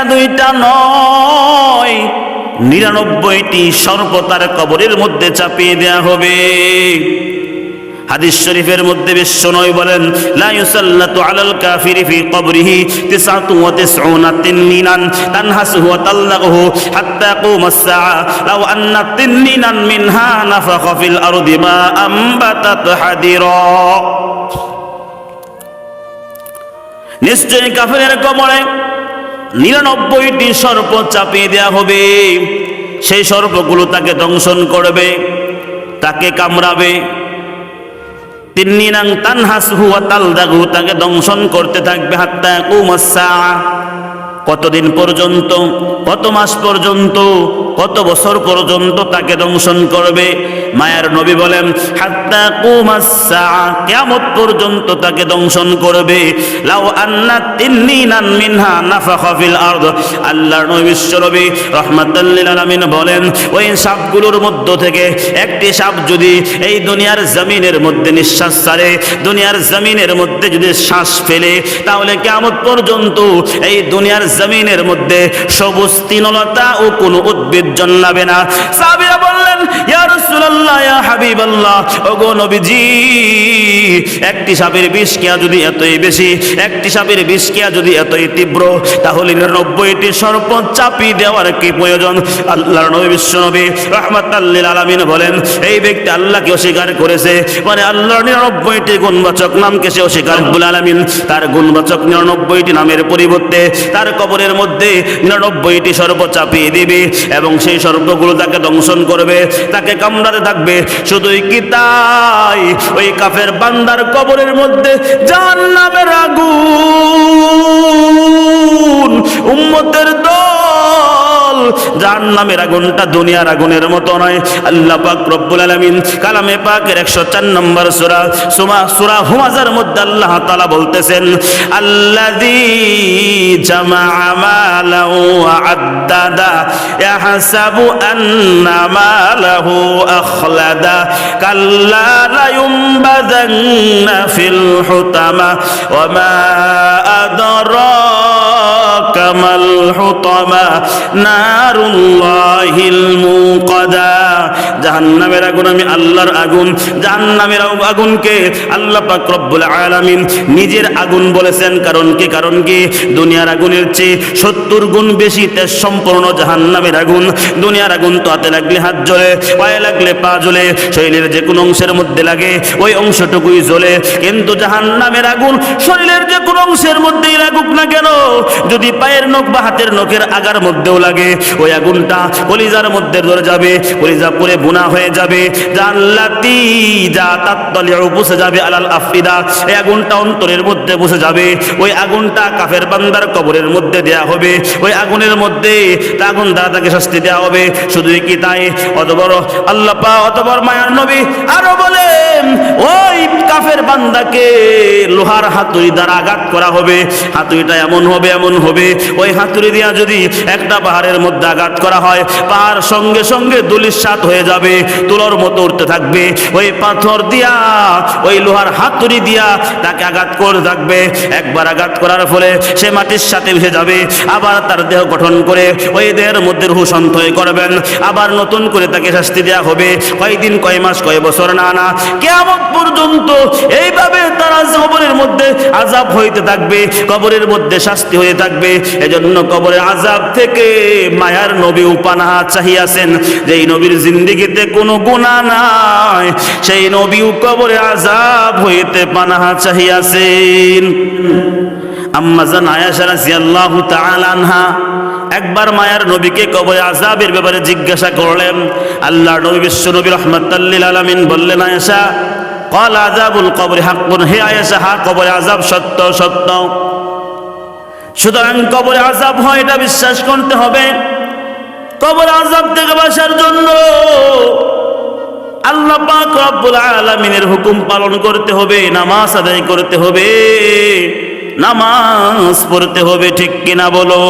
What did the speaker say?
একটা দুইটা নয়। নিরানব্বইটি সর্প তার কবরের মধ্যে চাপিয়ে দেয়া হবে। হাদিস শরীফের মধ্যে বিশ্ব নয় বলেন, লা আলাল কাফিরি ফি কবরিহি হাত্তা আন্না নিশ্চয়ই কাফেরের কবরে নিরানব্বইটি সর্প চাপিয়ে দেয়া হবে। সেই সর্পগুলো তাকে দংশন করবে, তাকে কামড়াবে। তিন্নিনাং তানহাসহু ওয়া তালদাগু তাকে দংশন করতে থাকবে। হাত্তা কুমাসা কতদিন পর্যন্ত, কত মাস পর্যন্ত, কত বছর পর্যন্ত তাকে দংশন করবে? মায়ার নবী বলেন, হাত্তা কুমাসা কিয়ামত পর্যন্ত তাকে দংশন করবে। লাউ আন্না তিন্নিনান মিনহা নাফাখা ফিল আরদ। আল্লাহর নবী বিশ্বনবী রাহমাতাল লিল আলামিন বলেন, ওই সাপগুলোর মধ্য থেকে একটি সাপ যদি এই দুনিয়ার জমিনের মধ্যে নিঃশ্বাস ছাড়ে, দুনিয়ার জমিনের মধ্যে যদি শ্বাস ফেলে, তাহলে কেমন পর্যন্ত এই দুনিয়ার জমিনের মধ্যে সবুজ তৃণলতা ও কোনো উদ্ভিদ জন্মাবে না। সাবিরা বললেন ইয়া হাবিবাল্লাহ নবীজি, একটি সাপের বিষ কিয়া যদি এতই বেশি, একটি সাপের বিষ কিয়া যদি এতই তীব্র, তাহলে নিরানব্বইটি সর্প চাপি দেওয়ার কি প্রয়োজন? নবী, বিশ্ব নবী বলেন, এই ব্যক্তি আল্লাহকে অস্বীকার করেছে। মানে নিরানব্বইটি গুণবাচক নামকে সে অস্বীকার তার গুণবাচক নিরানব্বইটি নামের পরিবর্তে তার কবরের মধ্যে নিরানব্বইটি সর্প চাপিয়ে দিবে এবং সেই সর্পগুলো তাকে দংশন করবে, তাকে কামড়াতে থাকবে। শুধুই কি তাই ওই কাফের বান্দার কবরের মধ্যে জাহান্নামের আগুন উম্মতের যার নামের আগুনটা দুনিয়ার আগুনের মতো নয়। আল্লাহ পাক রব্বুল আলামিন কালামে পাকের একশো চার নম্বর সূরা, সুমা, সূরা হুমাজার মধ্যে আল্লাহ তাআলা বলতেছেন, আল্লাযী জামা আমালা ওয়া আদ্দাদা, ইয়াহসাবু আন্না মালাহু আখলাদা, কাল্লা লা ইউমবাযান্না ফিল হুতামা, ওয়া মা আদরা ما الحطمة نار الله الموقدة জাহান্নামের আগুন, আমি আল্লাহর আগুন। জাহান্নামের আগুনকে আল্লাহ পাক রব্বুল আলামিন নিজের আগুন বলেছেন। কারণ কি? কারণ কি? দুনিয়ার আগুনের চেয়ে সত্তর গুণ বেশি তেজ সম্পূর্ণ জাহান্নামের আগুন। দুনিয়ার আগুন তো হাতে লাগলে হাত জ্বলে, পায়ে লাগলে পা জ্বলে, শরীরের যে কোনো অংশের মধ্যে লাগে, ওই অংশটুকুই জ্বলে। কিন্তু জাহান্নামের আগুন শরীরের যে কোনো অংশের মধ্যেই লাগুক না কেন? যদি পায়ের নখ বা হাতের নখের আগার মধ্যেও লাগে, ওই আগুনটা কলিজার মধ্যে ধরে যাবে, কলিজা পুরে গুনাহ হয়ে যাবে। জান্নাতি যা তাত্তলিউ বসে যাবে, আলাল আফরিদা এই আগুনটা অন্তরের মধ্যে বসে যাবে। ওই আগুনটা কাফের বান্দার কবরের মধ্যে দেয়া হবে। ওই আগুনের মধ্যে তা আগুন দ্বারা তাকে শাস্তি দেওয়া হবে। শুধুই কি তাই? অত বড় আল্লাহ পা অত বড় মায়ার নবী আরও বলেন, ওই কাফের বান্দাকে লোহার হাতুড়ি দ্বারা আঘাত করা হবে। হাতুড়িটা এমন হবে এমন হবে। ওই হাতুড়ি দিয়া যদি একটা পাহাড়ের মধ্যে আঘাত করা হয়, পাহাড় সঙ্গে সঙ্গে দুলিশ সাত হয়ে যাবে। তুলোর মতো উঠতে থাকবে। ওই পাথর দিয়া, ওই লোহার হাতুড়ি দিয়া তাকে আঘাত করে থাকবে। একবার আঘাত করার ফলে সে মাটির সাথে মিশে যাবে। আবার তার দেহ গঠন করে ওই দেহের মধ্যে রুহু সঞ্চয় করবেন। আবার নতুন করে তাকে শাস্তি দেওয়া হবে। কয়দিন, কয় মাস, কয় বছর, না না। কেমন পর্যন্ত এইভাবে তারা কবরের মধ্যে আজাব হইতে থাকবে, কবরের মধ্যে শাস্তি হয়ে থাকবে। এজন্য কবরের আজাব থেকে মায়ার নবী উপানাহা চাহিয়াছেন যে, এই নবীর জিন্দিগিতে কোনো গুণা নাই। সেই নবী কবরে আজাব হইতে পানাহা চাহিয়াছেন। আম্মাজান আয়াশা রাদিয়াল্লাহু তাআলা আনহা একবার মায়ার নবীকে কবরে আজাবের ব্যাপারে জিজ্ঞাসা করলেন। আল্লাহ নবী বিশ্ব নবী রহমাতাল্লিল আলামিন বললেন, আয়েশা, কল আজাবুল কবরে হাক্কুন। হে আয়েশা, হা, কবরে আজাব সত্য সত্য। সুতরাং কবরে আজাব হয়, এটা বিশ্বাস করতে হবে। কবর আজাব থেকে বাসার জন্য আল্লাহ পাক রব্বুল আলামিনের হুকুম পালন করতে হবে, নামাজ আদায় করতে হবে, নামাজ পড়তে হবে, ঠিক কিনা বলো?